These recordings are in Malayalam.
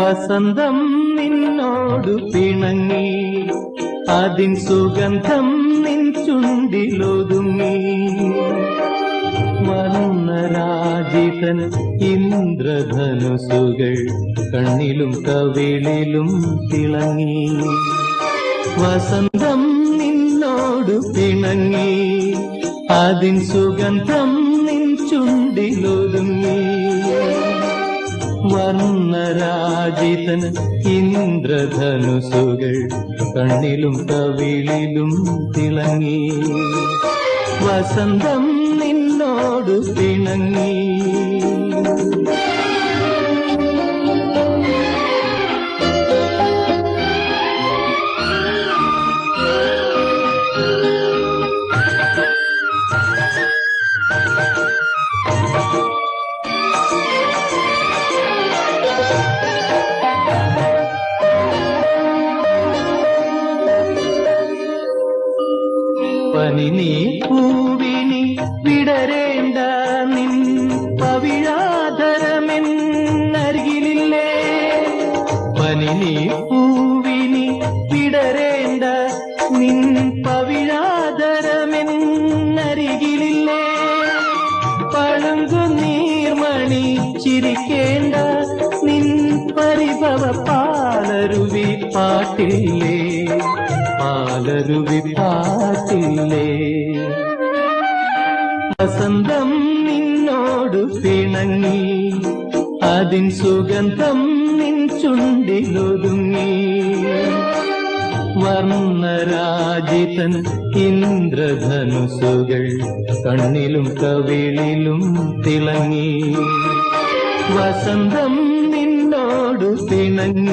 വസന്തം നിന്നോടു പിണങ്ങി. അതിൻ സുഗന്ധം നിൻ ചുണ്ടിലൊതുങ്ങി. വർണരാജിതൻ ഇന്ദ്രധനുസുകൾ കണ്ണിലും കവിളിലും തിളങ്ങി. വസന്തം നിന്നോടു പിണങ്ങി. അതിൻ സുഗന്ധം നിൻ ചുണ്ടിലൊതുങ്ങി. വർണരാജിതൻ ഇന്ദ്രധനുസുകൾ കണ്ണിലും കവിളിലും തിളങ്ങി. വസന്തം നിന്നോട് പിണങ്ങി. പനി നീ പൂവിനി വിടരേണ്ട നിൻ പവിഴാധരമെന്നരികിലില്ലേ പനി നീ പൂവിനി വിടരേണ്ട നിൻ പവിഴാധരമെന്നരികിലില്ലേ പളുങ്കു നീർമണി ചിരിക്കേണ്ട നിൻ പരിഭവ പാലരുവി പാട്ടില്ലേ? പാലരുവി പാട്ടില്ലേ വസന്തം നിന്നോട് പിണങ്ങി അതിൻ സുഗന്ധം നിൻ ചുണ്ടിലൊതുങ്ങി. വർണരാജിതൻ ഇന്ദ്രധനുസുകൾ കണ്ണിലും കവിളിലും തിളങ്ങി. വസന്തം നിന്നോട് നിന്നോടു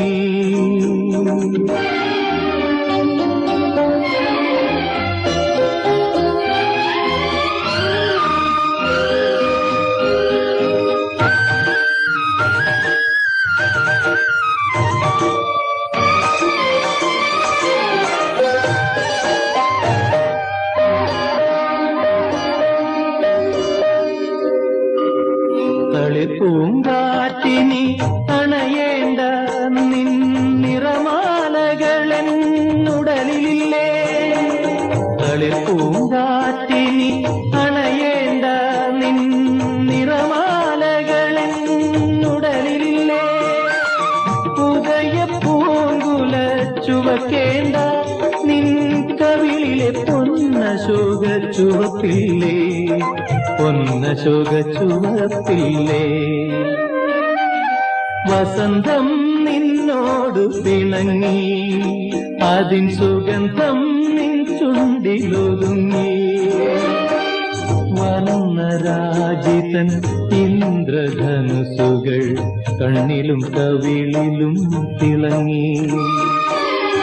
പിണങ്ങി പൂങ്കാറ്റിനി അണയേണ്ട നിൻ നിറമാലകളെന്നുടലില്ലേ തളിപ്പൂങ്കാറ്റിനി അണയേണ്ട നിൻ നിറമാലകളെന്നുടലില്ലേ ഉദയ പൂങ്കുല ചുവക്കേണ്ട പൊന്നശോക ചുവപ്പില്ലേ? പൊന്നശോക ചുവപ്പില്ലേ? വസന്തം നിന്നോട് പിണങ്ങി അതിൻ സുഗന്ധം നിൻ ചുണ്ടിലൊതുങ്ങി. വർണരാജിതൻ ഇന്ദ്രധനുസുകൾ കണ്ണിലും കവിളിലും തിളങ്ങി.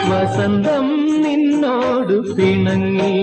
വസന്തം നിന്നോട് പിണങ്ങി.